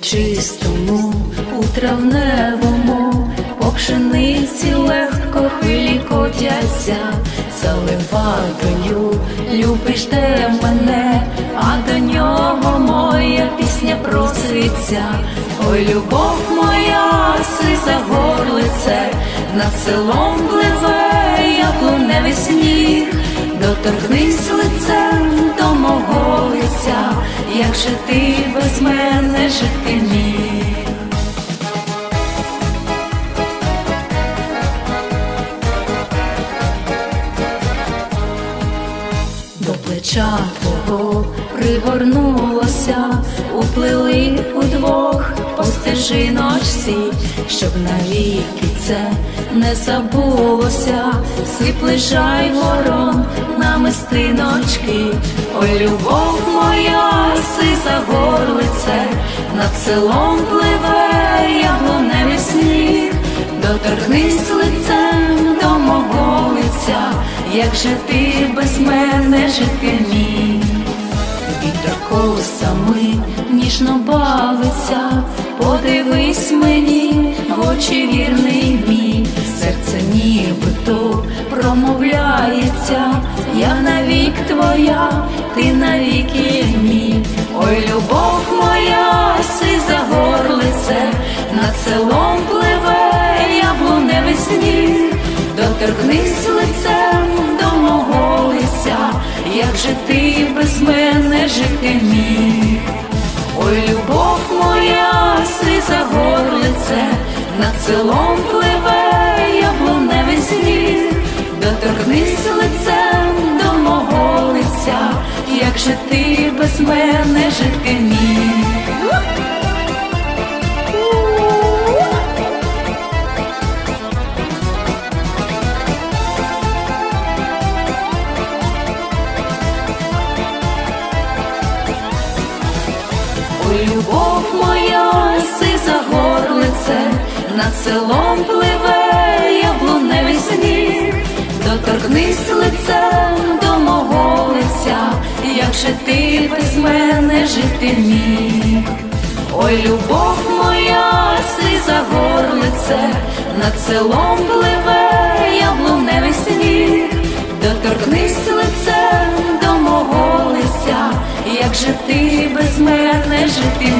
чистому, у травневому, по пшениці легко хвилі котяться, заливатою любиш де мене, а до нього моя пісня проситься. Ой, любов моя, сиза горлице, над селом пливе яблуневий сніг, доторкнись лицем до мого лиця, як же ти жити міг. До плеча твого пригорнулося, уплили удвох по стежиночці, щоб навіки це не забулося, сипле жай ворон на мистиночки, ой, любов моя, сиза горлице, над селом пливе яблуневий сніг, доторкнись лицем до мого лиця, як же ти без мене жити міг? Вітер косами ніжно бавиться, подивись мені, в очі вірний мій, серце нібито промовляється, я навік твоя, ти навіки мій. Доторкнись лицем до мого лиця, як же ти без мене жити міг? Ой, любов моя, сиза горлице, над селом пливе яблуневий сніг, доторкнись лицем до мого лиця, як же ти без мене жити міг? Любов моя, сиза горлице, над селом пливе яблуневий сніг, доторкнись лицем до мого лиця, як же ти без мене жити міг? Ой, любов моя, сиза горлице, над селом пливе яблуневий сніг, доторкнись лицем до мого лиця, як же ти без мене жити міг?